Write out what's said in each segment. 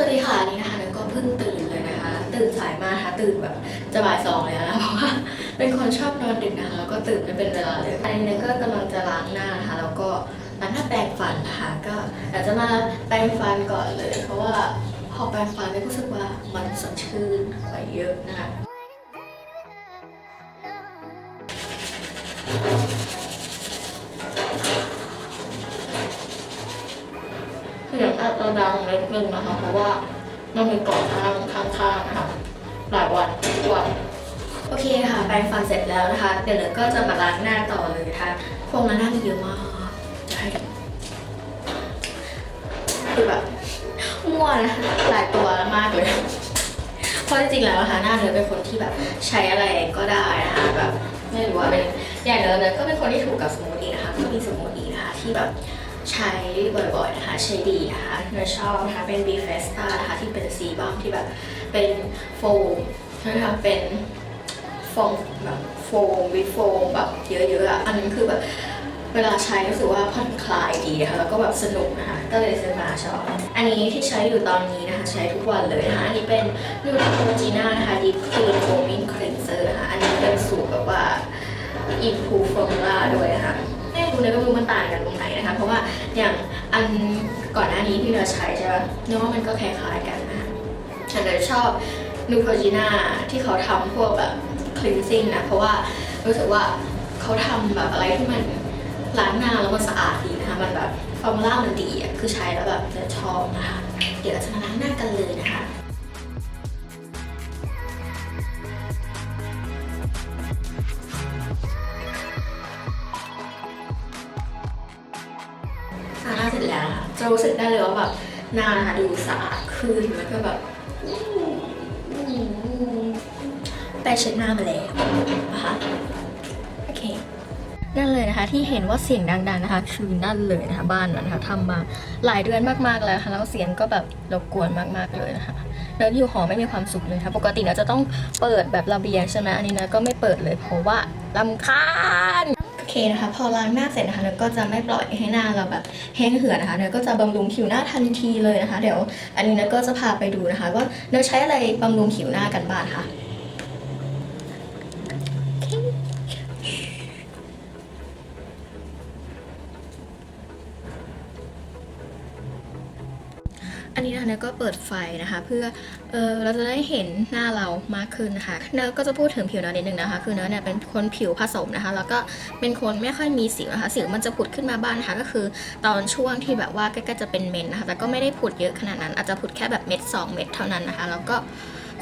วัสดีค่ะนี่นะคะแล้วก็เพิ่งตื่นเลยนะคะ ตื่นสายมากคะตื่นแบบจะบ่ายสองแล้วนะเพราะว่าเป็นคนชอบนอนดึกนะคะแล้วก็ตื่นไม่เป็นเวลาเลยอันนี้ก็กำลังจะล้างหน้านะคะแล้วก็ล้างหน้าแปรงฟันนะคะ ก็เดี๋ยวจะมาแปรงฟันก่อนเลย เพราะว่าพอแปรงฟันเนี่ยรู้สึกว่ามันสดชื่นกว่าเยอะนะคะ สียงอาจจะดังเล็กนึงนะคะเพราะว่ามันมีก่อนข้างข้างๆนะคะหลายวันทุกวันโอเคค่ะแปรงฟันเสร็จแล้วนะคะ เดี๋ยวเราก็จะมาล้างหน้าต่อเลยนะคะพวงล้างหน้าเยอะมากจะให้ดูคือแบบมั่วนะหลายตัวมากเลยเพราะจริงๆแล้วนะคะหน้าเนยเป็นคนที่แบบใช้อะไรก็ได้นะคะแบบไม่รู้ว่าเป็นอย่างเนยเนก็เป็นคนที่ถูกกับสมูทตี้นะคะก็มีสมูทตี้นะคะที่แบบ ใช้บ่อยๆนะคะใช้ดีนะคะเนยชอบนะคะเป็น b f e s t a นะคะที่เป็นซีบัมที่แบบเป็นโฟมนะคะเป็นโฟมแบบโฟมวิโฟมแบบเยอะๆอะอันนี้คือแบบเวลาใช้รู้สึกว่าผ่อนคลายดีนะคะแล้วก็แบบสนุกนะคะก็เลยซื้อมาชอบอันนี้ที่ใช้อยู่ตอนนี้นะคะ ใช้ทุกวันเลยนะคะอันนี้เป็นนูท r o จีน่านะคะ Deep Clean Foaming Cleanser นะคะอันนี้เป็นสูตรแบบว่า Improve Formula ด้วยนะคะ ม่รู้เลยก็ไม่รู้มันต่างกันตรงไหนนะคะเพราะว่าอย่างอันก่อนหน้านี้ที่เราใช้ใช่ป่ะเนื้อว่ามันก็คล้ายๆกันนะคะฉันเลยชอบนูโ o จีน่าที่เขาทำพวกแบบ cleansing นะเพราะว่ารู้สึกว่าเขาทำแบบอะไรที่มันล้างหน้าแล้วมันสะอาดดีนะคะมันแบบฟอร์มูล่ามันดีอะคือใช้แล้วแบบจะชอบนะคะเดี๋ยวเราจะมาล้างหน้ากันเลยนะคะ จะรู้สึกได้เลยว่าแบบหน้าดูสะอาดขึ้นแล้วก็แบบแปรงเช็ดหน้ามาแล้วนะคะโอเคนั่นเลยนะคะที่เห็นว่าเสียงดังๆนะคะคือนั่นเลยนะคะบ้านนั้นนะคะทำมาหลายเดือนมากๆแล้วค่ะแล้วเสียงก็แบบรบกวนมากๆเลยนะคะแล้วอยู่หอไม่มีความสุขเลยค่ะปกติเราจะต้องเปิดแบบระเบียงใช่ไหมอันนี้นะก็ไม่เปิดเลยเพราะว่าลำคาญ เคนะคะ พอล้างหน้าเสร็จนะคะเนยก็จะไม่ปล่อยให้หน้าเราแบบแห้งเหือดนะคะเนยก็จะบำรุงผิวหน้าทันทีเลยนะคะ เดี๋ยวอันนี้เนยก็จะพาไปดูนะคะว่าเนยใช้อะไรบำรุงผิวหน้ากันบ้างคะ อันนี้นะคะเนยก็เปิดไฟนะคะ เพื่อเออเราจะได้เห็นหน้าเรามากขึ้นนะคะเนยก็จะพูดถึงผิวเนยนิดนึงนะคะ คือเนยเนี่ยเป็นคนผิวผสมนะคะ แล้วก็เป็นคนไม่ค่อยมีสิวนะคะ สิวมันจะผุดขึ้นมาบ้างนะคะ ก็คือตอนช่วงที่แบบว่าใกล้ๆจะเป็นเมนนะคะ แต่ก็ไม่ได้ผุดเยอะขนาดนั้น อาจจะผุดแค่แบบเม็ดสองเม็ดเท่านั้นนะคะ แล้วก็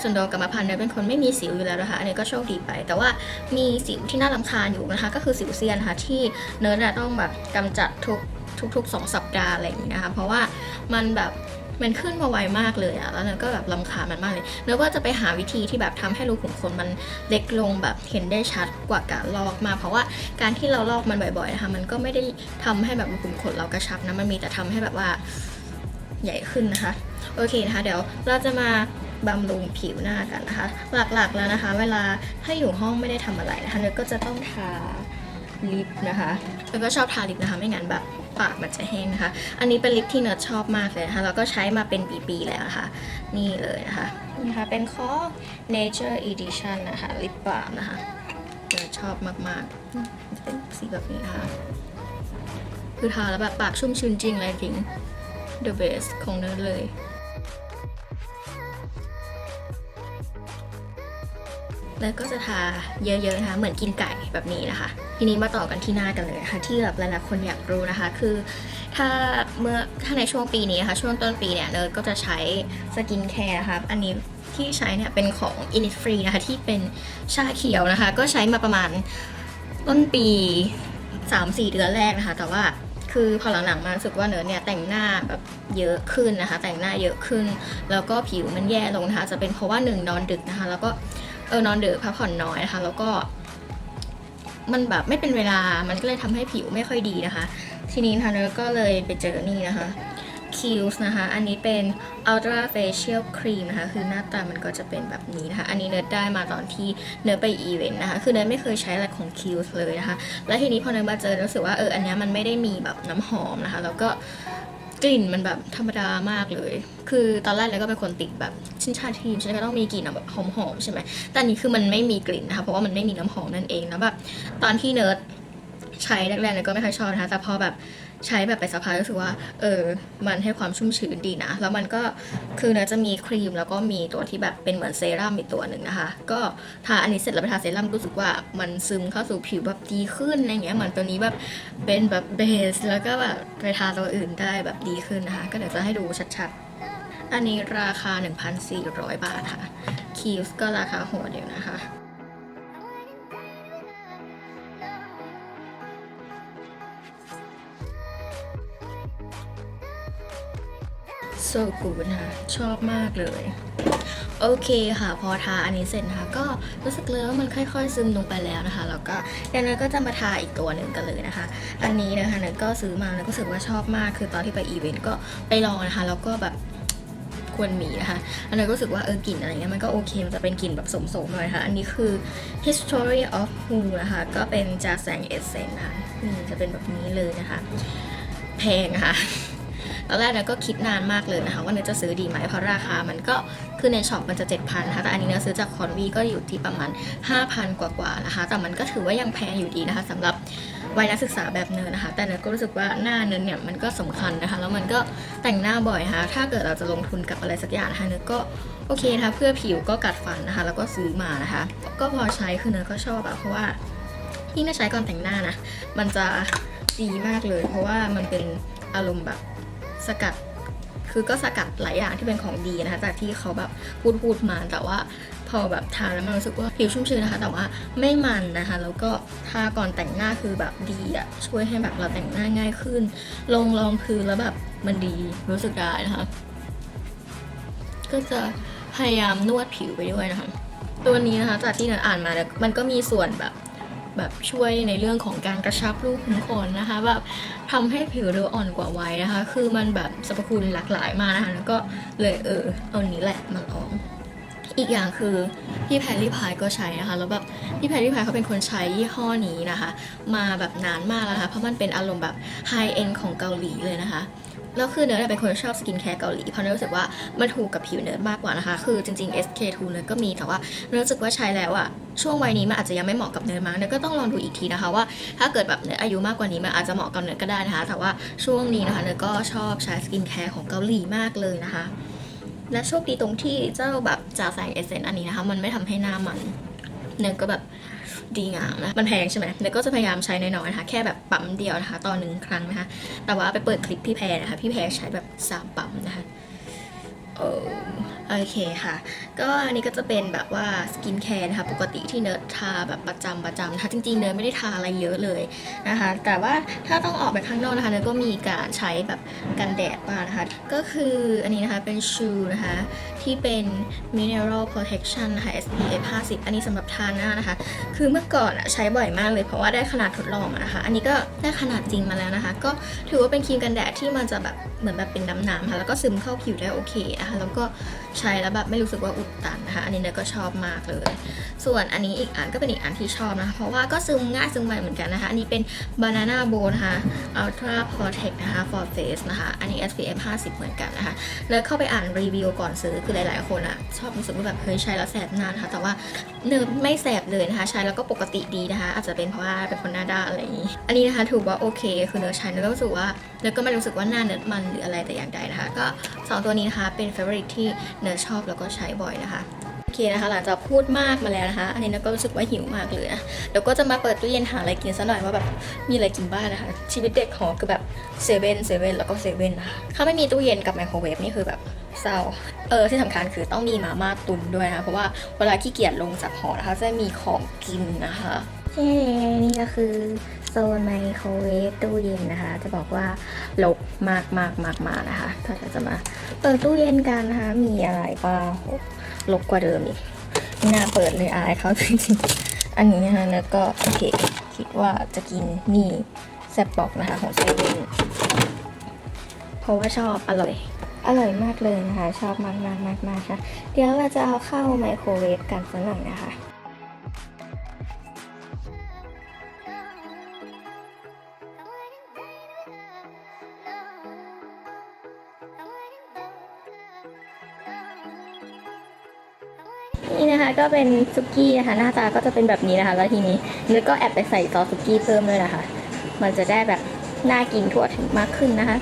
ส่วนตัวกรรมพันธุ์เนี่ยเป็นคนไม่มีสิวอยู่แล้วนะคะ อันนี้ก็โชคดีไป แต่ว่ามีสิวที่น่ารำคาญอยู่นะคะ ก็คือสิวเซียนนะคะที่เนิร์ดอะต้องแบบกำจัดทุกทุกๆสองสัปดาห์อะไรอย่างนี้นะคะ เพราะว่ามันแบบ มันขึ้นมาไวมากเลยอะแล้วเนิร์ดก็แบบรำคาญมันมากเลยเนิร์ดว่าจะไปหาวิธีที่แบบทำให้รูขุมขนมันเล็กลงแบบเห็นได้ชัดกว่าการลอกมากเพราะว่าการที่เราลอกมันบ่อยๆนะคะมันก็ไม่ได้ทำให้แบบรูขุมขนเรากระชับนะมันมีแต่ทำให้แบบว่าใหญ่ขึ้นนะคะ โอเคนะคะ เดี๋ยวเราจะมาบำรุงผิวหน้ากันนะคะ หลักๆแล้วนะคะ เวลาถ้าอยู่ห้องไม่ได้ทำอะไรนะคะเนิร์ดก็จะต้องทาลิปนะคะแล้วก็ชอบทาลิปนะคะไม่งั้นแบบ ปากมันจะแห้งนะคะ อันนี้เป็นลิปที่เนิร์ดชอบมากเลยนะคะ แล้วก็ใช้มาเป็นปีๆแล้วนะคะ นี่เลยนะคะ นี่นะคะเป็นข้อ Nature Edition นะคะ ลิปบาล์มนะคะเนิร์ดชอบมากๆจะเป็นสีแบบนี้นะคะคือทาแล้วแบบปากชุ่มชื้นจริงเลยจริง The best ของเนิร์ดเลย แล้วก็จะทาเยอะๆนะคะ เหมือนกินไก่แบบนี้นะคะ ทีนี้มาต่อกันที่หน้ากันเลยนะคะที่แบบหลายๆคนอยากรู้นะคะ คือ ถ้าเมื่อถ้าในช่วงปีนี้นะคะ ช่วงต้นปีเนี่ยเนิร์ดก็จะใช้สกินแคร์นะคะ อันนี้ที่ใช้เนี่ยเป็นของ Innisfree นะคะ ที่เป็นชาเขียวนะคะ ก็ใช้มาประมาณต้นปี 3-4 เดือนแรกนะคะ แต่ว่าคือพอหลังๆมารู้สึกว่าเนิร์ดเนี่ยแต่งหน้าแบบเยอะขึ้นนะคะ แต่งหน้าเยอะขึ้น แล้วก็ผิวมันแย่ลงนะคะจะเป็นเพราะว่าหนึ่งนอนดึกนะคะ แล้วก็ เออนอนดึกพักผ่อนน้อยนะคะแล้วก็ มันแบบไม่เป็นเวลามันก็เลยทำให้ผิวไม่ค่อยดีนะคะ ทีนี้นะคะเนก็เลยไปเจอนี่นะคะ Kills นะคะ อันนี้เป็น Ultra Facial Cream นะคะ คือหน้าตามันก็จะเป็นแบบนี้นะคะ อันนี้เนยได้มาตอนที่เนยไปอีเวนต์นะคะ คือเนยไม่เคยใช้อะไรของ Kills เลยนะคะ แล้วทีนี้พอเนยมาเจอรู้สึกว่าเออ อันนี้มันไม่ได้มีแบบน้ำหอมนะคะ แล้วก็ กลิ่นมันแบบธรรมดามากเลย คือตอนแรกเลยก็เป็นคนติดแบบชินชาทีมฉันก็ต้องมีกลิ่นแบบหอมๆใช่ไหมแต่นี้คือมันไม่มีกลิ่นนะคะ เพราะว่ามันไม่มีน้ำหอมนั่นเองแล้วแบบตอนที่เนิร์ดใช้แรกๆเลยก็ไม่ค่อยชอบนะคะ แต่พอแบบ ใช้แบบไปสักพักรู้สึกว่า เออ มันให้ความชุ่มชื้นดีนะ แล้วมันก็คือเนื้อจะมีครีมแล้วก็มีตัวที่แบบเป็นเหมือนเซรั่มอีกตัวหนึ่งนะคะ ก็ทาอันนี้เสร็จแล้วไปทาเซรั่มรู้สึกว่ามันซึมเข้าสู่ผิวแบบดีขึ้นอะไรเงี้ยเหมือนตัวนี้แบบเป็นแบบเบส แล้วก็แบบไปทาตัวอื่นได้แบบดีขึ้นนะคะ ก็เดี๋ยวจะให้ดูชัดๆ อันนี้ราคา 1,400 บาทค่ะ คีฟก็ราคาโหดียวนะคะ so good นะคะชอบมากเลย โอเคค่ะ พอทาอันนี้เสร็จนะคะ ก็รู้สึกเลยว่ามันค่อยๆซึมลงไปแล้วนะคะ แล้วก็เดี๋ยวเนก็จะมาทาอีกตัวหนึ่งกันเลยนะคะ อันนี้นะคะเนยก็ซื้อมาแล้วก็รู้สึกว่าชอบมาก คือตอนที่ไปอีเวนต์ก็ไปลองนะคะ แล้วก็แบบควรมีนะคะ อันนี้ก็รู้สึกว่าเออกลิ่นอะไรเงี้ยมันก็โอเค มันจะเป็นกลิ่นแบบสมๆหน่อยค่ะ อันนี้คือ history of who นะคะ ก็เป็นจาแสงเอเซนนะคะนี่จะเป็นแบบนี้เลยนะคะ แพงค่ะ ตอนแรกเนี่ยก็คิดนานมากเลยนะคะว่าเนยจะซื้อดีไหมเพราะราคามันก็คือในช็อปมันจะ 7,000นะคะแต่อันนี้เนยซื้อจากคอนวีก็อยู่ที่ประมาณ 5,000 กว่าๆนะคะแต่มันก็ถือว่ายังแพงอยู่ดีนะคะสำหรับวัยนักศึกษาแบบเนยนะคะ แต่เนยก็รู้สึกว่าหน้าเนยเนี่ยมันก็สำคัญนะคะ แล้วมันก็แต่งหน้าบ่อยนะคะถ้าเกิดเราจะลงทุนกับอะไรสักอย่างนะคะเนยก็โอเคนะคะเพื่อผิวก็กัดฟันนะคะ แล้วก็ซื้อมานะคะ ก็พอใช้คือเนยก็ชอบอะเพราะว่ายิ่งถ้าใช้ก่อนแต่งหน้านะมันจะดีมากเลย เพราะว่ามันเป็นอารมณ์แบบ สกัดคือก็สกัดหลายอย่างที่เป็นของดีนะคะ จากที่เขาแบบพูดพูดมา แต่ว่าพอแบบทาแล้วมันรู้สึกว่าผิวชุ่มชื้นนะคะ แต่ว่าไม่มันนะคะ แล้วก็ทาก่อนแต่งหน้าคือแบบดีอะช่วยให้แบบเราแต่งหน้าง่ายขึ้น ลงรองพื้นแล้วแบบมันดีรู้สึกได้นะคะ ก็จะพยายามนวดผิวไปด้วยนะคะ ตัวนี้นะคะจากที่เนอ่านมาเนี่ยมันก็มีส่วนแบบ แบบช่วยในเรื่องของการกระชับรูขุมขนนะคะแบบทำให้ผิวดูอ่อนกว่าวัยนะคะ คือมันแบบสรรพคุณหลากหลายมากนะคะแล้วก็เลยเออเอานี้แหละมาลองอีกอย่างคือพี่แพรรี่พายก็ใช้นะคะแล้วแบบพี่แพรรี่พายเขาเป็นคนใช้ยี่ห้อนี้นะคะ มาแบบนานมากแล้วนะคะเพราะมันเป็นอารมณ์แบบไฮเอ็นของเกาหลีเลยนะคะ แล้วคือเนิร์ดเป็นคนชอบสกินแคร์เกาหลีเพราะเนิร์ดรู้สึกว่ามันถูกกับผิวเนิร์ดมากกว่านะคะ คือจริงๆ SK2 เนิร์ดก็มีแต่ว่าเนิร์ดรู้สึกว่าใช้แล้วอะช่วงวัยนี้มันอาจจะยังไม่เหมาะกับเนิร์ดมากเนิร์ดก็ต้องลองดูอีกทีนะคะว่าถ้าเกิดแบบเนิร์ดอายุมากกว่านี้มันอาจจะเหมาะกับเนิร์ดก็ได้นะคะ แต่ว่าช่วงนี้นะคะเนิร์ดก็ชอบใช้สกินแคร์ของเกาหลีมากเลยนะคะ และโชคดีตรงที่เจ้าแบบจ่าแสงเอเซนอันนี้นะคะ มันไม่ทำให้หน้ามันเนิร์ดก็แบบ ดีงามนะมันแพงใช่ไหมเนิร์ดก็จะพยายามใช้น้อยๆนะคะ แค่แบบปั๊มเดียวนะคะต่อหนึ่งครั้งนะคะ แต่ว่าไปเปิดคลิปพี่แพรนะคะ พี่แพรใช้แบบสาปั๊มนะคะ เออโอเคค่ะ ก็อันนี้ก็จะเป็นแบบว่าสกินแคร์นะคะ ปกติที่เนิร์ดทาแบบประจำประจำนะคะจริงๆ เนิร์ดไม่ได้ทาอะไรเยอะเลยนะคะ แต่ว่าถ้าต้องออกไปข้างนอกนะคะ เนิร์ดก็มีการใช้แบบกันแดดบ้างนะคะ ก็คืออันนี้นะคะเป็นชูนะคะ ที่เป็น mineral protection นะคะ SPF 50 อันนี้สำหรับทาหน้านะคะ คือเมื่อก่อนอะใช้บ่อยมากเลยเพราะว่าได้ขนาดทดลองมานะคะ อันนี้ก็ได้ขนาดจริงมาแล้วนะคะ ก็ถือว่าเป็นครีมกันแดดที่มันจะแบบเหมือนแบบเป็นน้ำๆค่ะแล้วก็ซึมเข้าผิวได้โอเคนะคะแล้วก็ใช้แล้วแบบไม่รู้สึกว่าอุดตันนะคะ อันนี้เนี่ยก็ชอบมากเลย ส่วนอันนี้อีกอันก็เป็นอีกอันที่ชอบนะคะ เพราะว่าก็ซึมง่ายซึมไวเหมือนกันนะคะ อันนี้เป็น banana b o นะคะ ultra protect นะคะ for face นะคะ อันนี้ SPF 50 เหมือนกันนะคะแล้วเข้าไปอ่านรีวิวก่อนซื้อคือหลายๆคนอะชอบรู้สึกว่าแบบเฮ้ยใช้แล้วแสบหน้านะคะ แต่ว่าเนื้อไม่แสบเลยนะคะ ใช้แล้วก็ปกติดีนะคะ อาจจะเป็นเพราะว่าเป็นคนหน้าด้านอะไรอย่างนี้ อันนี้นะคะถือว่าโอเค คือเนื้อใช้เนื้อก็รู้สึกว่าเนื้อก็ไม่รู้สึกว่าหน้าเนื้อมันหรืออะไรแต่อย่างใดนะคะ ก็สองตัวนี้นะคะเป็น favorite ที่เนื้อชอบแล้วก็ใช้บ่อยนะคะโอเคนะคะหลังจากพูดมากมาแล้วนะคะ อันนี้นะก็รู้สึกว่าหิวมากเลยนะเดี๋ยวก็จะมาเปิดตู้เย็นหาอะไรกินซะหน่อยว่าแบบมีอะไรกินบ้างนะคะ ชีวิตเด็กของคือแบบเซเว่นเซเว่นแล้วก็เซเว่นนะคะถ้าไม่มีตู้เย็นกับไมโครเวฟนี่คือแบบเศร้าเออที่สำคัญคือต้องมีมาม่าตุนด้วยนะคะเพราะว่าเวลาขี้เกียจลงจากหอนะคะจะมีของกินนะคะเย้นี่ก็คือ โซนไมโครเวฟตู้เย็นนะคะ จะบอกว่าลกมากมากมากมากนะคะ ถ้าเราจะมาเปิดตู้เย็นกันนะคะ มีอะไรบ้างลกกว่าเดิมอีกไม่น่าเปิดเลยอายเขาจริงๆอันนี้นะคะแล้วก็โอเค คิดว่าจะกินนี่แซบบอกนะคะของเซเว่นเพราะว่าชอบอร่อยอร่อยมากเลยนะคะ ชอบมากมากมากมากค่ะ เดี๋ยวเราจะเอาเข้าไมโครเวฟกันสักหน่อยนะคะ ก็เป็นซุกี้นะคะ หน้าตาก็จะเป็นแบบนี้นะคะ แล้วทีนี้เนื้อก็แอบไปใส่ซอสซุกี้เพิ่มเลยนะคะ มันจะได้แบบน่ากินทั่วถึงมากขึ้นนะคะ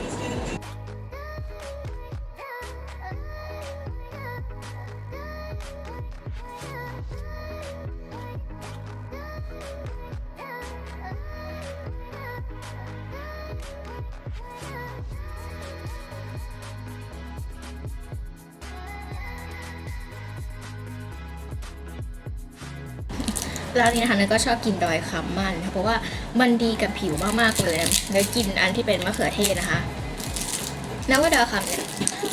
นี้นะคะเนก็ชอบกินดอยคำมันนะคะเพราะว่ามันดีกับผิวมากๆเลยนะเนยกินอันที่เป็นมะเขือเทศนะคะนับว่าดอยคำเนี่ย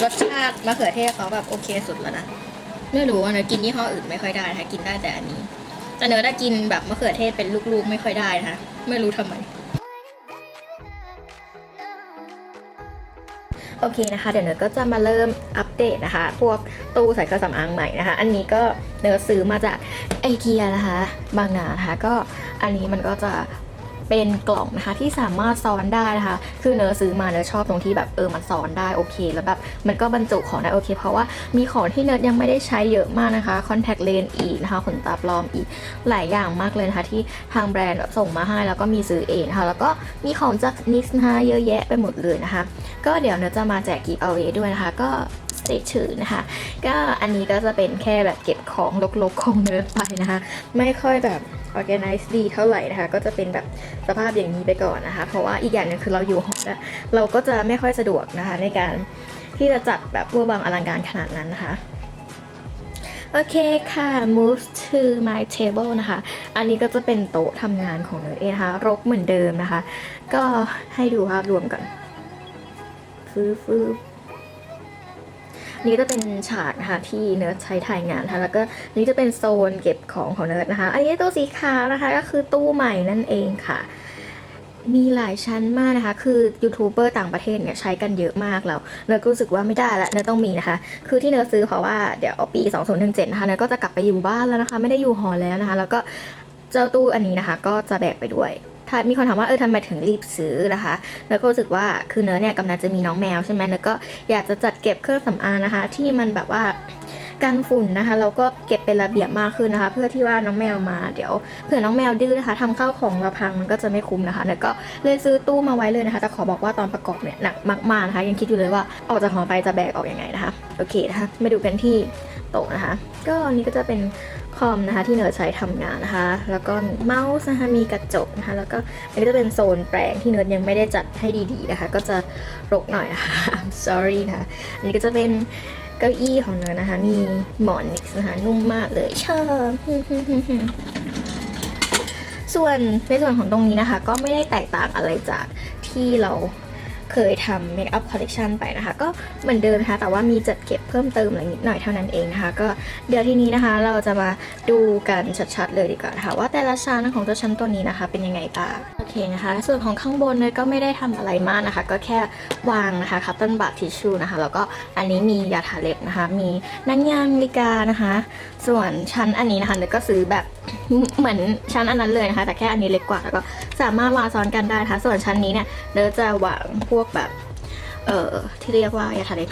รสชาติมะเขือเทศเขาแบบโอเคสุดแล้วนะไม่รู้ว่าเนยกินยี่ห้ออื่นไม่ค่อยได้นะคะกินได้แต่อันนี้ แต่เนยได้กินแบบมะเขือเทศเป็นลูกๆไม่ค่อยได้นะคะไม่รู้ทำไม โอเคนะคะ เดี๋ยวเนยก็จะมาเริ่มอัปเดตนะคะ พวกตู้ใส่เครื่องสำอางใหม่นะคะ อันนี้ก็เนยซื้อมาจากไอเกียนะคะ บางนานะคะก็อันนี้มันก็จะ เป็นกล่องนะคะที่สามารถซ้อนได้นะคะ คือเนยซื้อมาเนยชอบตรงที่แบบเออมันซ้อนได้โอเค แล้วแบบมันก็บรรจุของได้โอเค เพราะว่ามีของที่เนยยังไม่ได้ใช้เยอะมากนะคะคอนแทคเลนส์อีกนะคะขนตาปลอมอีกหลายอย่างมากเลยนะคะที่ทางแบรนด์แบบส่งมาให้แล้วก็มีซื้อเองนะคะแล้วก็มีของจากนิสนะคะเยอะแยะไปหมดเลยนะคะ ก็เดี๋ยวเนยจะมาแจกกีเอาเวด้วยนะคะ ก็ stay tuned นะคะ ก็อันนี้ก็จะเป็นแค่แบบเก็บของลกๆของเนิร์ดไปนะคะ ไม่ค่อยแบบ organize ดีเท่าไหร่นะคะ ก็จะเป็นแบบสภาพอย่างนี้ไปก่อนนะคะ เพราะว่าอีกอย่างหนึงคือเราอยู่หอแล้วเราก็จะไม่ค่อยสะดวกนะคะ ในการที่จะจัดแบบเวอร์บังอลังการขนาดนั้นนะคะโอเคค่ะ move to my table นะคะ อันนี้ก็จะเป็นโต๊ะทำงานของเนยเองนะคะ รกเหมือนเดิมนะคะ ก็ให้ดูภาพรวมก่อนฟื้ฟื นี่จะเป็นฉากนะคะที่เนิร์ดใช้ถ่ายงานนะคะแล้วก็นี่จะเป็นโซนเก็บของของเนิร์ดนะคะ อันนี้ตู้สีขาวนะคะก็คือตู้ใหม่นั่นเองค่ะ มีหลายชั้นมากนะคะ คือยูทูบเบอร์ต่างประเทศเนี่ยใช้กันเยอะมากแล้วเนิร์ดรู้สึกว่าไม่ได้ละเนิร์ดต้องมีนะคะ คือที่เนิร์ดซื้อเพราะว่าเดี๋ยวปี 2017นะคะเนิร์ดก็จะกลับไปอยู่บ้านแล้วนะคะ ไม่ได้อยู่หอแล้วนะคะ แล้วก็เจ้าตู้อันนี้นะคะ ก็จะแบกไปด้วย ถ้ามีคนถามว่าเออทำไมถึงรีบซื้อนะคะเนิร์ดก็รู้สึกว่าคือเนิร์ดเนี่ยกำลังจะมีน้องแมวใช่ไหมเนิร์ดก็อยากจะจัดเก็บเครื่องสำอางนะคะ ที่มันแบบว่ากันฝุ่นนะคะแล้วก็เก็บเป็นระเบียบมากขึ้นนะคะ เพื่อที่ว่าน้องแมวมาเดี๋ยวเผื่อน้องแมวดื้อนะคะทำข้าวของเราพังมันก็จะไม่คุ้มนะคะเนิร์ดก็เลยซื้อตู้มาไว้เลยนะคะแต่ขอบอกว่าตอนประกอบเนี่ยหนักมากๆนะคะ ยังคิดอยู่เลยว่าออกจากหอไปจะแบกออกยังไงนะคะ โอเคนะคะมาดูกันที่โต๊ะนะคะ ก็อันนี้ก็จะเป็น อมนะคะที่เนิร์ดใช้ทำงานนะคะ แล้วก็เมาส์นะคะมีกระจกนะคะแล้วก็อันนี้จะเป็นโซนแปลงที่เนิร์ดยังไม่ได้จัดให้ดีๆนะคะ ก็จะรกหน่อยนะคะ I'm sorry นะคะอันนี้ก็จะเป็นเก้าอี้ของเนิร์ดนะคะ มีหมอนนิกนะคะนุ่มมากเลยชอบส่วนในส่วนของตรงนี้นะคะ ก็ไม่ได้แตกต่างอะไรจากที่เรา เคยทำเมคอัพคอลเล t ชันไปนะคะ ก็เหมือนเดิมนะคะแต่ว่ามีจัดเก็บเพิ่มเติมอะไรนิดหน่อยเท่านั้นเองนะคะ ก็เดี๋ยวทีนี้นะคะเราจะมาดูกันชัดๆเลยดีกว่านะคะว่าแต่ละชั้นของเจ้าชั้นตัวนี้นะคะ เป็นยังไงบ้างโอเคนะคะ ส่วนของข้างบนเนี่ยก็ไม่ได้ทำอะไรมากนะคะ ก็แค่วางนะคะคัตเติ้ลบัตทิชชู่นะคะ แล้วก็อันนี้มียาทาเล็บนะคะ มีนังยางนาฬิกานะคะ ส่วนชั้นอันนี้นะคะเนี่ยก็ซื้อแบบเหมือนชั้นอันนั้นเลยนะคะ แต่แค่อันนี้เล็กกว่าแล้วก็สามารถวางซ้อนกันได้นะคะส่วนชั้นนี้เนี่ยเดี๋ยวจะวางพวกแบบ เอ่อที่เรียกว่ายาทาเล็บ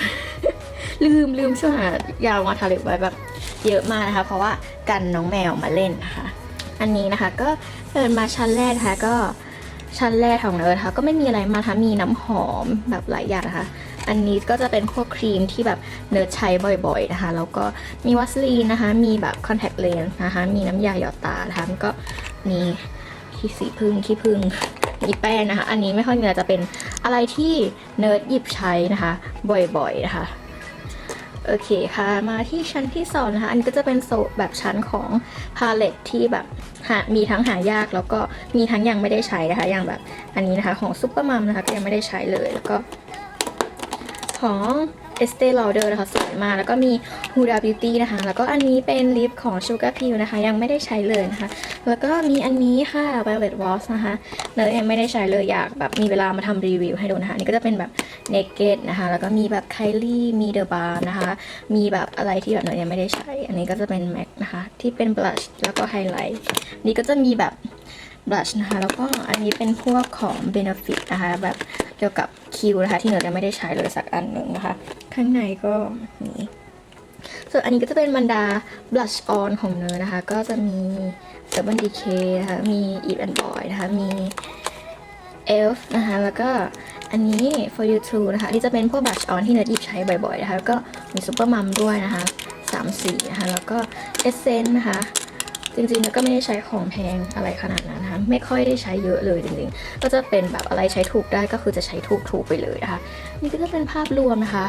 ลืมลืมช่วงหายาวาทาเล็บไว้แบบเยอะมากนะคะ เพราะว่ากันน้องแมวมาเล่นนะคะ อันนี้นะคะก็เดินมาชั้นแรกนะคะก็ชั้นแรกของเนิร์ดนะคะก็ไม่มีอะไรมากนะมีน้ำหอมแบบหลายอย่างนะคะ อันนี้ก็จะเป็นพวกครีมที่แบบเนิร์ดใช้บ่อยๆนะคะ แล้วก็มีวัสลีนนะคะ มีแบบคอนแทคเลนส์นะคะ มีน้ำยาหยอดตานะคะแล้วก็มีขี้สีพึ่งขี้พึ่งมีแป้งนะคะ อันนี้ไม่ค่อยมีจะเป็นอะไรที่เนิร์ดหยิบใช้นะคะ บ่อยๆนะคะโอเคค่ะ มาที่ชั้นที่สองนะคะ อันนี้ก็จะเป็นโซแบบชั้นของพาเลตที่แบบหามีทั้งหายากแล้วก็มีทั้งยังไม่ได้ใช้นะคะ อย่างแบบอันนี้นะคะของซุปเปอร์มัมนะคะก็ยังไม่ได้ใช้เลยแล้วก็ ของ Estee Lauder นะคะสวยมาก แล้วก็มี Huda Beauty นะคะ แล้วก็อันนี้เป็นลิปของ Sugar Pill นะคะ ยังไม่ได้ใช้เลยนะคะ แล้วก็มีอันนี้ค่ะ Violet Voss นะคะเนยยังไม่ได้ใช้เลยอยากแบบมีเวลามาทำรีวิวให้ดูนะคะนี่ก็จะเป็นแบบ Naked นะคะ แล้วก็มีแบบ Kylie มี The Bar นะคะ มีแบบอะไรที่แบบเนยยังไม่ได้ใช้ อันนี้ก็จะเป็น MAC นะคะ ที่เป็น blush แล้วก็ไฮไลท์นี่ก็จะมีแบบ blush นะคะ แล้วก็อันนี้เป็นพวกของ Benefit นะคะ แบบเกี่ยวกับคิวนะคะ ที่เนยยังไม่ได้ใช้เลยสักอันหนึ่งนะคะ ข้างในก็มีส่วนอันนี้ก็จะเป็นบรรดา blush on ของเนยนะคะ ก็จะมี Urban Decay นะคะ มี Eve and Boy นะคะ มี elf นะคะ แล้วก็อันนี้ for you too นะคะ ที่จะเป็นพวก blush on ที่เนยหยิบใช้บ่อยๆนะคะแล้วก็มี super mum ด้วยนะคะสามสีนะคะ แล้วก็ essence นะคะ จริงๆแล้วก็ไม่ได้ใช้ของแพงอะไรขนาดนั้น ไม่ค่อยได้ใช้เยอะเลยจริงๆ ก็จะเป็นแบบอะไรใช้ถูกได้ก็คือจะใช้ถูกถูกๆไปเลยนะคะ นี่ก็จะเป็นภาพรวมนะคะ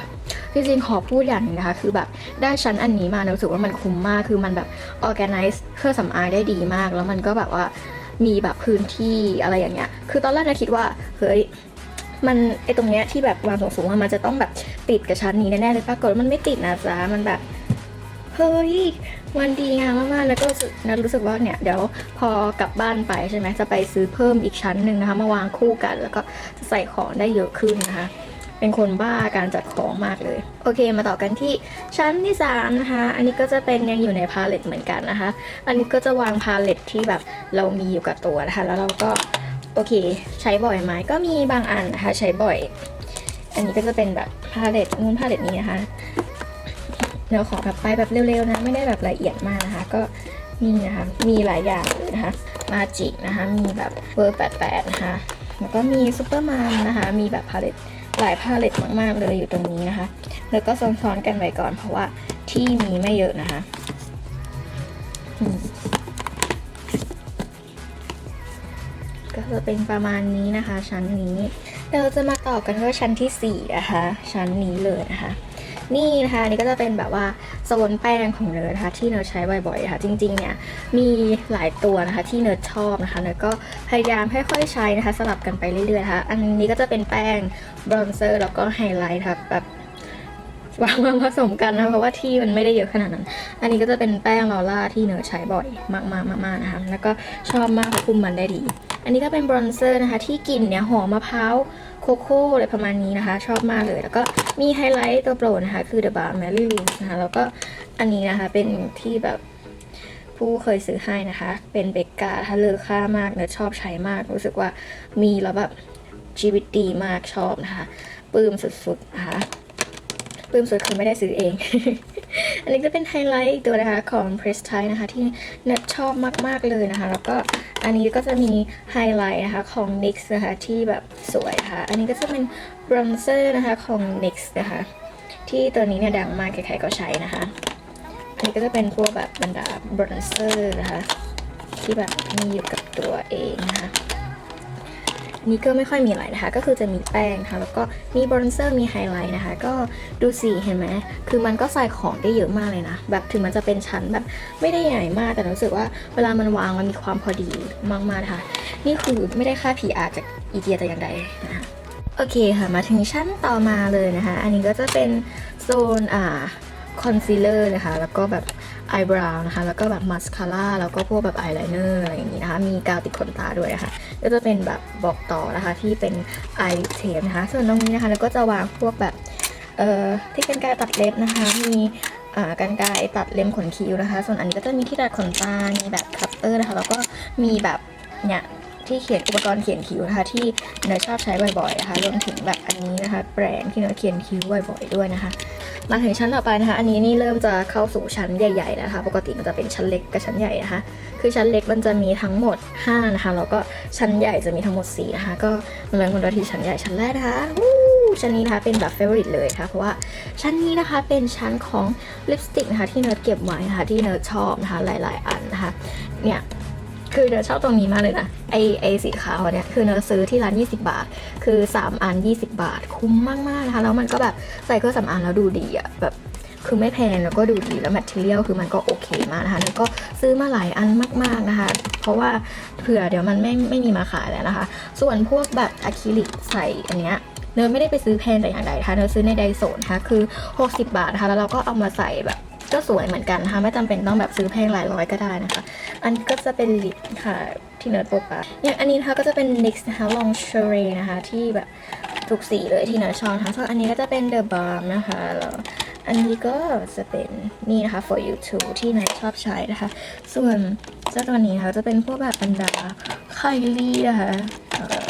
จริงๆ ขอพูดอย่างนึงนะคะ คือแบบได้ชั้นอันนี้มานยรู้สึกว่ามันคุ้มมาก คือมันแบบ organize เครื่องสำอางได้ดีมาก แล้วมันก็แบบว่ามีแบบพื้นที่อะไรอย่างเงี้ย คือตอนแรกเราคิดว่าเฮ้ยมันไอตรงเนี้ยที่แบบวางสูงๆมันจะต้องแบบติดกับชั้นนี้แน่ๆเลยปรากฏว่ามันไม่ติดนะจ๊ะมันแบบเฮ้ย มันดีงามมากๆแล้วก็รู้สึกนะรู้สึกว่าเนี่ยเดี๋ยวพอกลับบ้านไปใช่ไหมจะไปซื้อเพิ่มอีกชั้นหนึ่งนะคะมาวางคู่กัน แล้วก็จะใส่ของได้เยอะขึ้นนะคะเป็นคนบ้าการจัดของมากเลย โอเคมาต่อกันที่ชั้นที่3นะคะอันนี้ก็จะเป็นยังอยู่ในพาเลตเหมือนกันนะคะ อันนี้ก็จะวางพาเลตที่แบบเรามีอยู่กับตัวนะคะแล้วเราก็โอเคใช้บ่อยไหมก็มีบางอันนะคะใช้บ่อย อันนี้ก็จะเป็นแบบพาเลตนู้นพาเลตนี้นะคะ เดี๋ยวขอแบบไปแบบเร็วๆนะ ไม่ได้แบบละเอียดมากนะคะ ก็มีนะคะ มีหลายอย่างเลยนะคะ มาจิกนะคะ มีแบบเบอร์88นะคะ แล้วก็มีซูเปอร์มามนะคะ มีแบบพาเลตหลายพาเลตมากๆเลยอยู่ตรงนี้นะคะ แล้วก็ซ้อนๆกันไว้ก่อนเพราะว่าที่มีไม่เยอะนะคะก็จะเป็นประมาณนี้นะคะ ชั้นนี้ เราจะมาต่อกันว่าชั้นที่4นะคะ ชั้นนี้เลยนะคะ นี่นะคะนี่ก็จะเป็นแบบว่าโซนแป้งของเนิร์ดนะคะที่เนิร์ดใช้บ่อยๆค่ะจริงๆเนี่ยมีหลายตัวนะคะที่เนิร์ดชอบนะคะเนิร์ดก็พยายามค่อยๆใช้นะคะ สลับกันไปเรื่อยๆนะคะอันนี้ก็จะเป็นแป้งบรอนเซอร์แล้วก็ไฮไลท์ค่ะแบบวางมาผสมกันนะเพราะว่าที่มันไม่ได้เยอะขนาดนั้น อันนี้ก็จะเป็นแป้งลอร่าที่เนิร์ดใช้บ่อยมากๆมากๆนะคะแล้วก็ชอบมากเพราะคุมมันได้ดี อันนี้ก็เป็นบรอนเซอร์นะคะ ที่กลิ่นเนี่ยหอมมะพร้าว โคโค่อะไรประมาณนี้นะคะ ชอบมากเลย แล้วก็มีไฮไลท์ตัวโปรดนะคะ คือ The Bar Mary Lou นะคะแล้วก็อันนี้นะคะเป็นที่แบบผู้เคยซื้อให้นะคะ เป็นเบกกาถ้าเลอค่ามากเนยชอบใช้มาก รู้สึกว่ามีแล้วแบบชีวิตดีมากชอบนะคะปลื้มสุดๆนะคะปลื้มสุดคือไม่ได้ซื้อเอง อันนี้ก็เป็นไฮไลท์อีกตัวนะคะของ Press t i นะคะ ที่เนยชอบมาก ๆ เลยนะคะ แล้วก็อันนี้ก็จะมีไฮไลท์นะคะของ NYX นะคะที่แบบสวยนะคะ อันนี้ก็จะเป็นบรอนเซอร์นะคะของ NYX นะคะ ที่ตัวนี้เนี่ยดังมากใครๆก็ใช้นะคะ อันนี้ก็จะเป็นพวกแบบบรรดาบรอนเซอร์นะคะ ที่แบบมีอยู่กับตัวเองนะคะ นี่ก็ไม่ค่อยมีอะไรนะคะ ก็คือจะมีแป้งค่ะ แล้วก็มีบรอนเซอร์มีไฮไลท์นะคะ ก็ดูสีเห็นไหม คือมันก็ใส่ของได้เยอะมากเลยนะ แบบถึงมันจะเป็นชั้นแบบไม่ได้ใหญ่มาก แต่รู้สึกว่าเวลามันวางมันมีความพอดีมากๆนะคะนี่คือไม่ได้ค่า PR จากอีเกียแต่อย่างใดนะคะโอเคค่ะ มาถึงชั้นต่อมาเลยนะคะ อันนี้ก็จะเป็นโซนอ่าคอนซีลเลอร์นะคะ แล้วก็แบบอายบราวน์นะคะ แล้วก็แบบมาสคาร่า แล้วก็พวกแบบอายไลเนอร์อะไรอย่างนี้นะคะ มีกาวติดขนตาด้วยนะคะ ก็จะเป็นแบบบอกต่อนะคะที่เป็นไอเทมนะคะ ส่วนตรงนี้นะคะ แล้วก็จะวางพวกแบบเอ่อที่กันไกรตัดเล็บนะคะ มีอ่ากันไกรตัดเล็มขนคิ้วนะคะ ส่วนอันนี้ก็จะมีที่ตัดขนตา มีแบบคัพเตอร์นะคะ แล้วก็มีแบบเนี่ย ที่เขียนอุปกรณ์เขียนคิ้วนะคะที่เนยชอบใช้บ่อยๆนะคะรวมถึงแบบอันนี้นะคะ แปรงที่เนยเขียนคิ้วบ่อยๆด้วยนะคะ มาถึงชั้นต่อไปนะคะ อันนี้นี่เริ่มจะเข้าสู่ชั้นใหญ่ๆแล้วนะคะปกติมันจะเป็นชั้นเล็กกับชั้นใหญ่นะคะ คือชั้นเล็กมันจะมีทั้งหมด 5 นะคะแล้วก็ชั้นใหญ่จะมีทั้งหมด4นะคะก็มาเริ่มกันที่ชั้นใหญ่ชั้นแรกนะคะวู้ชั้นนี้นะคะเป็นแบบเฟเวอริตเลยค่ะเพราะว่าชั้นนี้นะคะเป็นชั้นของลิปสติกนะคะที่เนิร์ดเก็บไว้นะคะที่เนิร์ดชอบนะคะหลาย ๆ อันนะคะเนี่ย คือเนิร์ดชอบตรงนี้มากเลยนะ ไอไอสีขาวเนี่ย คือเนิร์ดซื้อที่ร้าน 20 บาท คือ 3 อัน 20 บาท คุ้มมากๆนะคะ แล้วมันก็แบบใส่เครื่องสำอางแล้วดูดีอะแบบคือไม่แพงแล้วก็ดูดีแล้วแมทเทียลคือมันก็โอเคมากนะคะแล้วก็ซื้อมาหลายอันมากๆนะคะ เพราะว่าเผื่อเดี๋ยวมันไม่ไม่มีมาขายแล้วนะคะ ส่วนพวกแบบอะคริลิกใส่อันเนี้ยเนยไม่ได้ไปซื้อแพงแต่อย่างใดนะคะเนยซื้อในไดโซนคะคือ 60 บาทนะคะแล้วเราก็เอามาใส่แบบ ก็สวยเหมือนกันนะคะไม่จำเป็นต้องแบบซื้อแพงหลายร้อยก็ได้นะคะ อันก็จะเป็นลิปค่ะที่เนิร์ดโปรปะอย่างอันนี้นะคะก็จะเป็น NYX นะคะลองเชอร์นะคะที่แบบทุกสีเลยที่เนิร์ดชอบนะคะส่วนอันนี้ก็จะเป็น The Balm นะคะแล้วอันนี้ก็จะเป็นนี่นะคะ for you too ที่เนิร์ดชอบใช้นะคะ ส่วนเจ้าตัวนี้นะคะจะเป็นพวกแบบบรรดาไคลี่นะคะ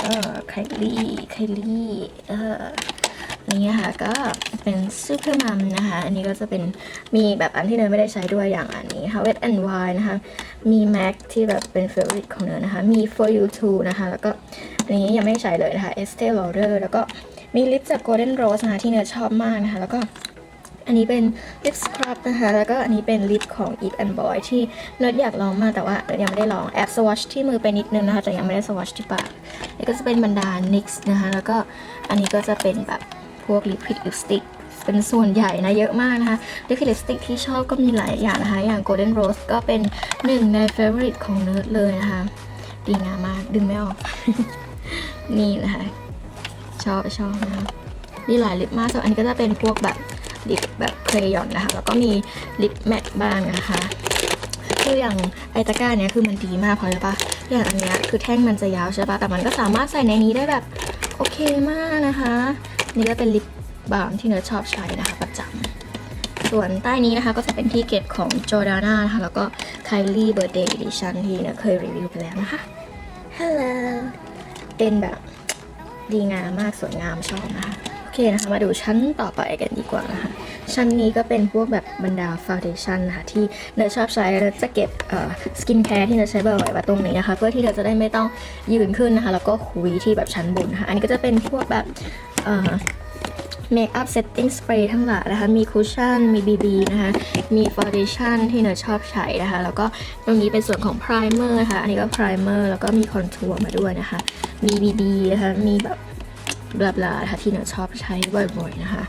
เออไคลี่ไคลี่เออ นี่นะคะก็เป็นซูเปอร์มัมนะคะ อันนี้ก็จะเป็นมีแบบอันที่เนยไม่ได้ใช้ด้วยอย่างอันนี้ค่ะ Wet and Wild นะคะ มี MAC ที่แบบเป็น favorite ของเนยนะคะ มี For You Too นะคะ แล้วก็อันนี้ยังไม่ใช้เลยนะคะ Estee Lauder แล้วก็มีลิปจาก Golden Rose นะคะ ที่เนยชอบมากนะคะ แล้วก็อันนี้เป็นลิปสครับนะคะ แล้วก็อันนี้เป็นลิปของ Eve and Boy ที่เนิร์ดอยากลองมากแต่ว่าเนิร์ดยังไม่ได้ลองแอบสวอชที่มือไปนิดนึงนะคะ แต่ยังไม่ได้สวอชที่ปากนี่ก็จะเป็นบรรดา NYX นะคะ แล้วก็อันนี้ก็จะเป็นแบบ พวกลิปลิปสติกเป็นส่วนใหญ่นะ เยอะมากนะคะลิปลิปสติกที่ชอบก็มีหลายอย่างนะคะ อย่าง Golden Rose ก็เป็นหนึ่งใน favorite ของเนิร์ดเลยนะคะ ดีงามมากดึงไม่ออก นี่นะคะ ชอบชอบนะคะมีหลายลิปมากส่วนอันนี้ก็จะเป็นพวกแบบลิปแบบเครยอนนะคะ แล้วก็มีลิปแมทบ้างนะคะคืออย่างไอตะก้าเนี้ยคือมันดีมากเพราะอะไรปะอย่างอันเนี้ยคือแท่งมันจะยาวใช่ปะแต่มันก็สามารถใส่ในนี้ได้แบบโอเคมากนะคะ นี่ก็เป็นลิปบาล์มที่เนื้อชอบใช้นะคะประจำส่วนใต้นี้นะคะก็จะเป็นที่เก็บของ Jordana นะคะแล้วก็ Kylie Birthday Edition ที่เนื้อเคยรีวิวไปแล้วนะคะ Hello เป็นแบบดีงามมากสวยงามชอบนะคะ โอเคนะคะ มาดูชั้นต่อไปกันดีกว่านะคะ ชั้นนี้ก็เป็นพวกแบบบรรดาฟาวเดชันนะคะที่เนยชอบใช้แล้วจะเก็บสกินแคร์ที่เนยใช้บ่อยๆไว้ตรงนี้นะคะเพื่อที่เราจะได้ไม่ต้องยืนขึ้นนะคะ แล้วก็คุยที่แบบชั้นบนนะคะอันนี้ก็จะเป็นพวกแบบเมคอัพเซตติ้งสเปรย์ทั้งหลายนะคะ มีคุชชั่น มี BB นะคะ มีฟาวเดชันที่เนยชอบใช้นะคะ แล้วก็ตรงนี้เป็นส่วนของไพรเมอร์นะคะ อันนี้ก็ไพรเมอร์แล้วก็มีคอนทัวร์มาด้วยนะคะ มี BB นะคะ มีแบบบลาบลานะคะที่เนยชอบใช้บ่อยๆนะคะ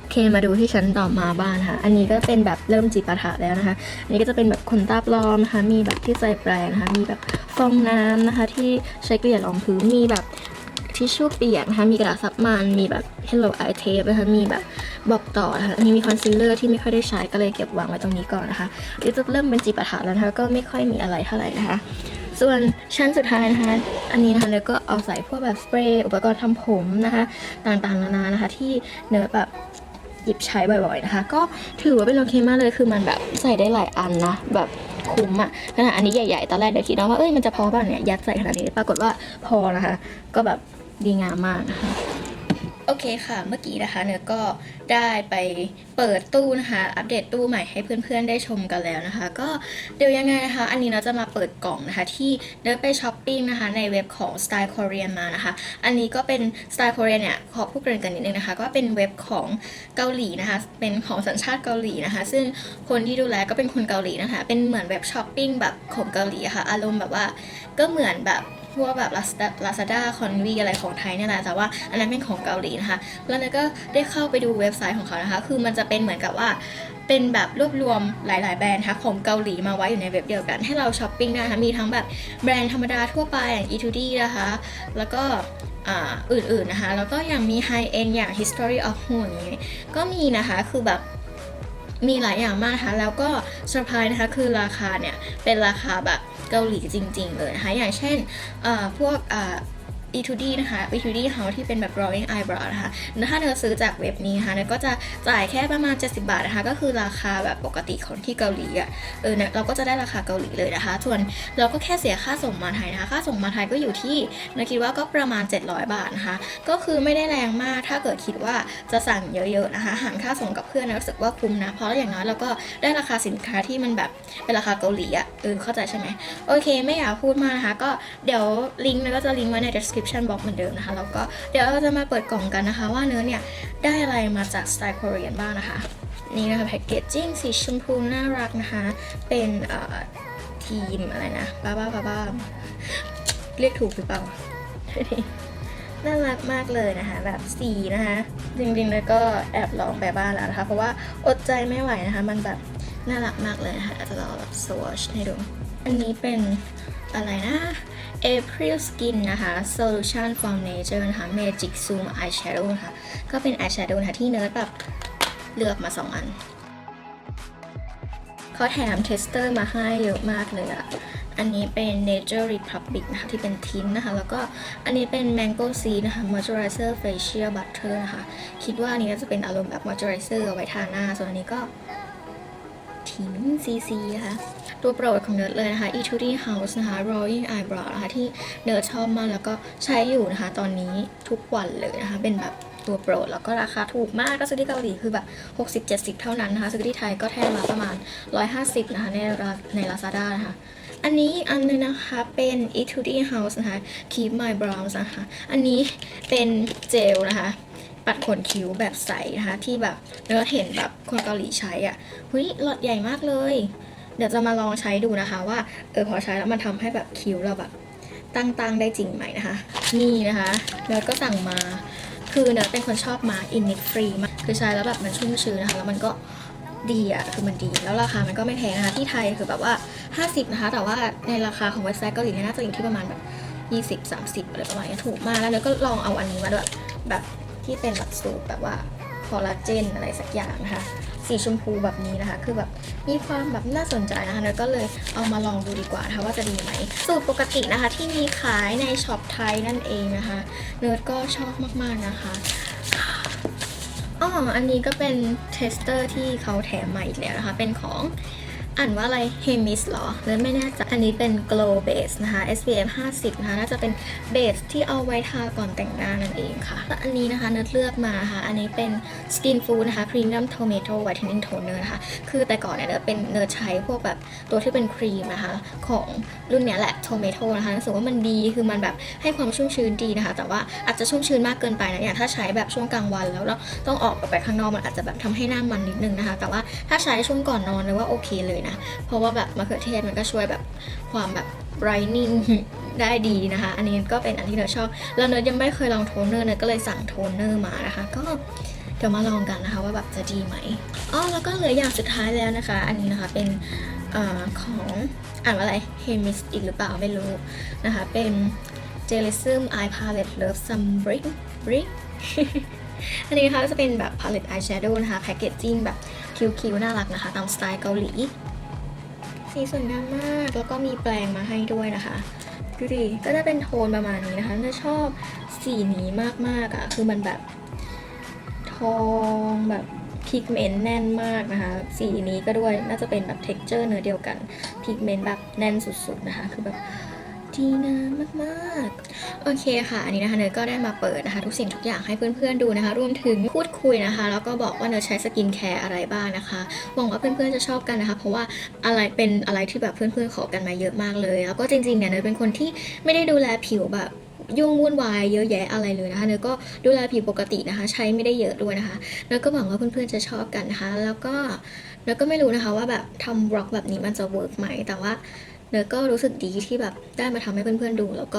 โอเคมาดูที่ชั้นต่อมาบ้านะคะอันนี้ก็เป็นแบบเริ่มจิปาถะแล้วนะคะ อันนี้ก็จะเป็นแบบขนตาปลอมนะคะ มีแบบที่ใส่แปรงนะคะ มีแบบฟองน้ำนะคะ ที่ใช้เกลี่ยรองพื้น มีแบบทิชชู่เปียกนะคะ มีกระดาษซับมัน มีแบบ Hello Eye Tape นะคะ มีแบบบอกต่อนะคะอันนี้มีคอนซีลเลอร์ที่ไม่ค่อยได้ใช้ก็เลยเก็บวางไว้ตรงนี้ก่อนนะคะเดี๋ยวจะเริ่มเป็นจิปาถะแล้วนะคะ ก็ไม่ค่อยมีอะไรเท่าไหร่นะคะ ส่วนชั้นสุดท้ายนะคะ อันนี้นะคะเนยก็เอาใส่พวกแบบสเปรย์อุปกรณ์ทำผมนะคะ ต่างๆนานานะคะ ที่เนยแบบหยิบใช้บ่อยๆนะคะ ก็ถือว่าเป็นโอเคมากเลยคือมันแบบใส่ได้หลายอันนะแบบคุ้มอะขนาดอันนี้ใหญ่ๆตอนแรกเดี๋ยวคิดว่าเอ้ยมันจะพอเปล่าเนี่ยยัดใส่ขนาดนี้ปรากฏว่าพอนะคะ ก็แบบดีงามมากนะคะ โอเคค่ะ เมื่อกี้นะคะเนยก็ได้ไปเปิดตู้นะคะ อัปเดตตู้ใหม่ให้เพื่อนๆได้ชมกันแล้วนะคะ ก็เดี๋ยวยังไงนะคะ อันนี้เราจะมาเปิดกล่องนะคะ ที่เดินไปช้อปปิ้งนะคะ ในเว็บของ Style Korean มานะคะ อันนี้ก็เป็น Style Korean เนี่ยขอพูดเกริ่นกันนิดนึงนะคะ ก็เป็นเว็บของเกาหลีนะคะ เป็นของสัญชาติเกาหลีนะคะ ซึ่งคนที่ดูแลก็เป็นคนเกาหลีนะคะ เป็นเหมือนเว็บช้อปปิ้งแบบของเกาหลีะค่ะ อารมณ์แบบว่าก็เหมือนแบบ วกแบบ Lazada Convi อะไรของไทยเนี่ยแหละแต่ว่าอันนั้นเป็นของเกาหลีนะคะ แล้วเนก็ได้เข้าไปดูเว็บไซต์ของเขานะคะ คือมันจะเป็นเหมือนกับว่าเป็นแบบรวบรวมหลาย ๆ แบรนด์นะคะของเกาหลีมาไว้อยู่ในเว็บเดียวกัน ให้เราช้อปปิ้งได้นะคะมีทั้งแบบแบรนด์ธรรมดาทั่วไปอย่าง E2D นะคะ แล้วก็อื่น ๆ นะคะ แล้วก็ย่างมี High End อย่าง History of Hun อย่างงี้ก็มีนะคะคือแบบมีหลายอย่างมากนะคะ แล้วก็เซอร์ไพรส์นะคะ คือราคาเนี่ย เป็นราคาแบบ เกาหลีจริง ๆ เลยนะคะอย่างเช่นพวก อ่า E2D นะคะ E2D House ที่เป็นแบบ drawing eyebrow นะคะ ถ้าเธอซื้อจากเว็บนี้นะคะเนี่ยก็จะจ่ายแค่ประมาณ 70 บาทนะคะ ก็คือราคาแบบปกติของที่เกาหลีอะ่ะ เออเนี่ยเราก็จะได้ราคาเกาหลีเลยนะคะ ส่วนเราก็แค่เสียค่าส่งมาไทยนะคะ ค่าส่งมาไทยก็อยู่ที่นะคิดว่าก็ประมาณ 700 บาทนะคะ ก็คือไม่ได้แรงมาก ถ้าเกิดคิดว่าจะสั่งเยอะๆนะคะ หารค่าส่งกับเพื่อนนะรู้สึกว่าคุ้มนะ เพราะอย่างน้อยเราก็ได้ราคาสินค้าที่มันแบบเป็นราคาเกาหลีอะ่ะ เออเข้าใจใช่ไหมโอเค ไม่อยากพูดมากนะคะ ก็เดี๋ยวลิงก์เนี่ยก็จะลิงก์ไว้ใน description box เหมือนเดิมนะคะ แล้วก็เดี๋ยวเราจะมาเปิดกล่องกันนะคะ ว่าเนื้อเนี่ยได้อะไรมาจากสไตล์ Korean บ้างนะคะ นี่นะคะแพ็กเกจจิ้งสีชมพูน่ารักนะคะ เป็นทีมอะไรนะบ้าบ้าบ้าบ้าเรียกถูกหรือเปล่าน่ารักมากเลยนะคะ แบบสีนะคะ จริงๆแล้วก็แอบลองไปบ้านแล้วนะคะ เพราะว่าอดใจไม่ไหวนะคะ มันแบบน่ารักมากเลยนะคะจะลองแบบ swatch ให้ดู อันนี้เป็นอะไรนะ April Skin นะคะ Solution from Nature นะคะ Magic Zoom Eyeshadow นะคะ ก็เป็น eyeshadow นะคะที่เนิร์ดแบบเลือกมา 2 อัน เขาแถมเทสเตอร์มาให้เยอะมากเลยอะอันนี้เป็น Nature Republic นะคะ ที่เป็นทินนะคะ แล้วก็อันนี้เป็น Mango Seed นะคะ Moisturizer Facial Butter นะคะ คิดว่าอันนี้น่าจะเป็นอารมณ์แบบ Moisturizer เอาไว้ทาหน้า ส่วนอันนี้ก็ 14 cc นะคะตัวโปรดของเนิร์ดเลยนะคะ Etude House นะคะ Rolling Eyebrow นะคะที่เนิร์ดชอบมากแล้วก็ใช้อยู่นะคะ ตอนนี้ทุกวันเลยนะคะ เป็นแบบตัวโปรด แล้วก็ราคาถูกมากก็ซื้อที่เกาหลีคือแบบ 60-70 เท่านั้นนะคะ ซื้อที่ไทยก็แท่งละประมาณ 150 นะคะ ในราใน Lazada นะคะอันนี้อีกอันนึงนะคะเป็น Etude House นะคะ Keep My Brows นะคะ อันนี้เป็นเจลนะคะ ปัดขนคิ้วแบบใสนะคะที่แบบเราเห็นแบบคนเกาหลีใช้อะเฮ้ยหลอดใหญ่มากเลย เดี๋ยวจะมาลองใช้ดูนะคะ ว่าเออพอใช้แล้วมันทำให้แบบคิ้วเราแบบตั้งๆได้จริงไหมนะคะนี่นะคะเนยก็สั่งมาคือเนยเป็นคนชอบมาอินนิฟรีมากคือใช้แล้วแบบมันชุ่มชื้นนะคะแล้วมันก็ดีอะคือมันดีแล้วราคามันก็ไม่แพงนะคะที่ไทยคือแบบว่า 50 นะคะ แต่ว่าในราคาของเว็บไซต์เกาหลีเนี่ยน่าจะอยู่ที่ประมาณแบบ20 30อะไรประมาณนี้ถูกมากแล้วเนยก็ลองเอาอันนี้มาด้วยแบบ ที่เป็นแบบสูตรแบบว่าคอลลาเจนอะไรสักอย่างนะคะสีชมพูแบบนี้นะคะ คือแบบมีความแบบน่าสนใจนะคะเนยก็เลยเอามาลองดูดีกว่านะคะว่าจะดีไหม สูตรปกตินะคะที่มีขายในช็อปไทยนั่นเองนะคะ เนิร์ดก็ชอบมากๆนะคะอ๋ออันนี้ก็เป็นเทสเตอร์ที่เขาแถมมาอีกแล้วนะคะ เป็นของ อ่านว่าอะไร Hemis เหรอเนิร์ดไม่แน่ใจอันนี้เป็น Glow Base นะคะ SPF 50 นะคะ น่าจะเป็นเบสที่เอาไว้ทาก่อนแต่งหน้านั่นเองค่ะและอันนี้นะคะเนิร์ดเลือกมาค่ะ อันนี้เป็น Skin Food นะคะ Premium Tomato Whitening Toner นะคะ คือแต่ก่อนเนี่ยเนิร์ดเป็นเนิร์ดใช้พวกแบบตัวที่เป็นครีมนะคะ ของรุ่นเนี้ยแหละ Tomato นะคะรู้สึกว่ามันดี คือมันแบบให้ความชุ่มชื้นดีนะคะ แต่ว่าอาจจะชุ่มชื้นมากเกินไปนะอย่างถ้าใช้แบบช่วงกลางวันแล้วเราต้องออกไปข้างนอกมันอาจจะแบบทำให้หน้ามันนิดนึงนะคะ แต่ว่าถ้าใช้ช่วงก่อนนอนเลยว่าโอเคเลยนะเพราะว่าแบบมะเขือเทศมันก็ช่วยแบบความแบบ brightening ได้ดีนะคะ อันนี้ก็เป็นอันที่เนยชอบ แล้วเนยยังไม่เคยลองโทนเนอร์เนยก็เลยสั่งโทนเนอร์มานะคะ ก็เดี๋ยวมาลองกันนะคะว่าแบบจะดีไหมอ๋อแล้วก็เหลืออย่างสุดท้ายแล้วนะคะ อันนี้นะคะเป็นอของอ่านว่าอะไร Hemis อีกหรือเปล่าไม่รู้นะคะ เป็น j e l i s m Eye Palette Love Some Brick Brick อันนี้นะคะจะเป็นแบบ palette eyeshadow นะคะ แพคเกจจิ้งแบบคิ้วๆน่ารักนะคะ ตามสไตล์เกาหลี สีสวยงามมาก แล้วก็มีแปลงมาให้ด้วยนะคะดูดิก็จะเป็นโทนประมาณนี้นะคะน่าชอบสีนี้มากๆอะ่ะ คือมันแบบทองแบบพิกเมนต์แน่นมากนะคะ สีนี้ก็ด้วยน่าจะเป็นแบบเท็กเจอร์เนื้อเดียวกันพิกเมนต์แบบแน่นสุดๆนะคะ คือแบบ ดีนะมากๆ โอเคค่ะ อันนี้นะคะเนยก็ได้มาเปิดนะคะทุกสิ่งทุกอย่างให้เพื่อนๆดูนะคะ รวมถึงพูดคุยนะคะ แล้วก็บอกว่าเนยใช้สกินแคร์อะไรบ้างนะคะ หวังว่าเพื่อนๆจะชอบกันนะคะ เพราะว่าอะไรเป็นอะไรที่แบบเพื่อนๆขอกันมาเยอะมากเลย แล้วก็จริงๆเนี่ยเนยเป็นคนที่ไม่ได้ดูแลผิวแบบยุ่งวุ่นวายเยอะแยะอะไรเลยนะคะเนยก็ดูแลผิวปกตินะคะ ใช้ไม่ได้เยอะด้วยนะคะเนยก็หวังว่าเพื่อนๆจะชอบกันนะคะ แล้วก็เนยก็ไม่รู้นะคะว่าแบบทำบล็อกแบบนี้มันจะเวิร์กไหมแต่ว่า เนยก็รู้สึกดีที่แบบได้มาทำให้เพื่อนๆดู แล้วก็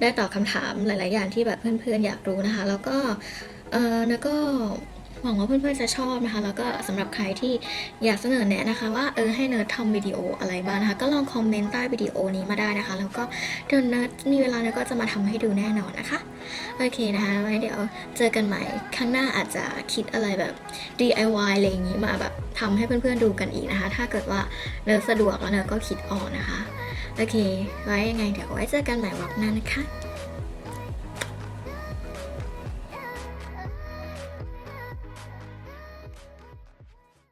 ได้ตอบคำถามหลาย ๆ อย่างที่แบบเพื่อนๆอยากรู้นะคะ แล้วก็เออเนยก็ หวังว่าเพื่อนๆจะชอบนะคะ แล้วก็สำหรับใครที่อยากเสนอแนะนะคะ ว่าเออให้เนิร์ดทำวิดีโออะไรบ้างนะคะ ก็ลองคอมเมนต์ใต้วิดีโอนี้มาได้นะคะ แล้วก็เดี๋ยวเนิร์ดมีเวลาเนิร์ดก็จะมาทำให้ดูแน่นอนนะคะ โอเคนะคะไว้เดี๋ยวเจอกันใหม่ข้างหน้าอาจจะคิดอะไรแบบ DIY อะไรอย่างนี้มาแบบทำให้เพื่อนๆดูกันอีกนะคะ ถ้าเกิดว่าเนิร์ดสะดวกแล้วเนิร์ดก็คิดออกนะคะ โอเค ไว้ยังไงเดี๋ยวไว้เจอกันใหม่วันหน้านะคะ